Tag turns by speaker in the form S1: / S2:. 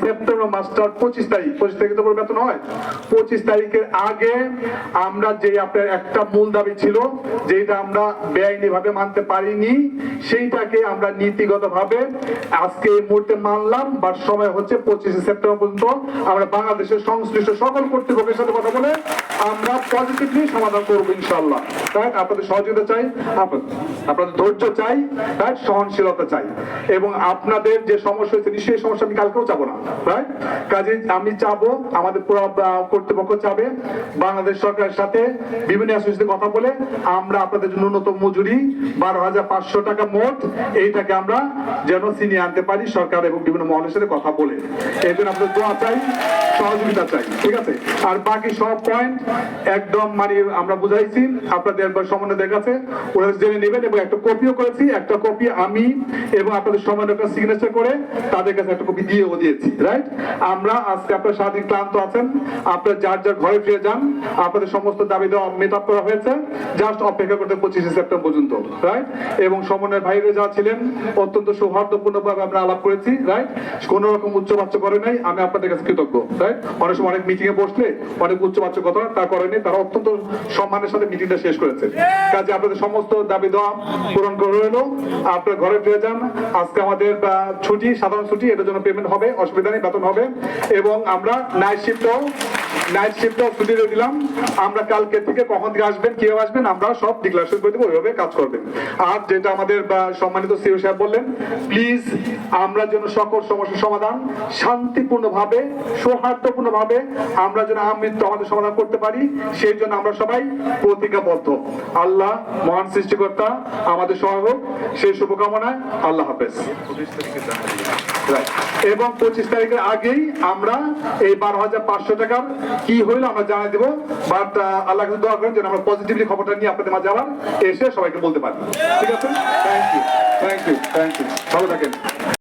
S1: September মাসটার পঁচিশ তারিখ। পঁচিশ তারিখে তো বেতন হয়। পঁচিশ তারিখের আগে আমরা যে আপনার একটা মূল দাবি ছিল, যেটা আমরা বেআইনি ভাবে মানতে পারিনি, সেইটাকে আমরা নীতিগত ভাবে আজকে এই মুহূর্তে মানলাম বা সময় হচ্ছে পঁচিশে সেপ্টেম্বর পর্যন্ত আমরা বাংলাদেশের সংশ্লিষ্ট সকল কর্তৃপক্ষের সাথে কথা বলে আমরা পজিটিভলি সমাধান করব ইনশাল্লাহ রাইট, আপনাদের সহযোগিতা চাই আপনাদের ধৈর্য চাই, রাইট, সহনশীলতা চাই। এবং আপনাদের যে সমস্যা হয়েছে, নিশ্চয়ই সমস্যা আমি কালকেও চাবো না। রাইট কাজে আমি চাবো, আমাদের পুরো কর্তৃপক্ষ চাবে, বাংলাদেশ সরকারের সাথে বিভিন্ন অ্যাসোসিয়েশনের কথা বলে আমরা আপনাদের জন্য ন্যূনতম মজুরি বারো হাজার পাঁচশো টাকা মোট। এইটাকে আমরা যেন সিনিয়ে আনতে পারি সরকার এবং বিভিন্ন মহলের সাথে কথা বলে। এই জন্য আপনাদের দোয়া চাই। সহযোগিতা চাই, ঠিক আছে? আর বাকি সব পয়েন্ট একদম মানে আমরা বুঝাইছি, আপনাদের ওরা জেনে নেবেন এবং একটা কপিও করেছি, একটা কপি আমি এবং আপনাদের সমন্বয়কের সিগনেচার করে তাদের কাছে একটা কপি দিয়েও দিয়েছি রাইট আমরা আজকে সারাদিন ক্লান্ত আছেন যার যার ঘরে ফিরে যান, আপনাদের সমস্ত দাবি দেওয়া মেট আপ করা হয়েছে জাস্ট অপেক্ষা করতে পঁচিশে সেপ্টেম্বর পর্যন্ত রাইট এবং সমন্বয়ের ভাইরে যা ছিলেন, অত্যন্ত সৌহার্দ্যপূর্ণ ভাবে আমরা আলাপ করেছি রাইট কোন রকম উচ্চবাচ্য করে নাই, আমি আপনাদের কাছে কৃতজ্ঞ রাইট অনেক সময় অনেক মিটিং এ বসলে অনেক উচ্চবাচ্য কথা তা করেনি তারা অত্যন্ত সম্মানের সাথে মিটিংটা শেষ করেছে। কাজে আপনাদের সমস্ত দাবি দেওয়া পূরণ করে রইল। আপনার ঘরে ফিরে যান। আজকে আমাদের ছুটি, সাধারণ ছুটি, এটার জন্য পেমেন্ট হবে, অসুবিধা নেই, বেতন হবে। এবং আমরা নাইট শিফটও নাইট শিফটও ছুটি দিলাম। আমরা কালকে থেকে কখন থেকে আসবেন, কীভাবে আসবেন আমরা সব ডিক্লারেশন করে দেবো, ওইভাবে কাজ করবেন। আর যেটা আমাদের সম্মানিত সিও সাহেব বললেন প্লিজ আমরা যেন সকল সমস্যার সমাধান শান্তিপূর্ণ ভাবে সৌহার্দ্যপূর্ণ ভাবে আমরা যেন আমৃত্যু আমাদের সমাধান করতে পারি, সেই জন্য আমরা সবাই প্রতিজ্ঞাবদ্ধ। আল্লাহ মহান সৃষ্টিকর্তা আমাদের সহায়ক, সেই শুভকামনায় আল্লাহ হাফেজ। এবং পঁচিশ তারিখের আগেই আমরা এই বারো হাজার পাঁচশো টাকার কি হইল আমরা জানাই দেবো। বাট আল্লাহ কিন্তু দোয়া করেন যেন আমরা পজিটিভলি খবরটা নিয়ে আপনাদের মাঝে আবার এসে সবাইকে বলতে পারি। ঠিক আছে? Thank you thank you thank you ভালো থাকেন।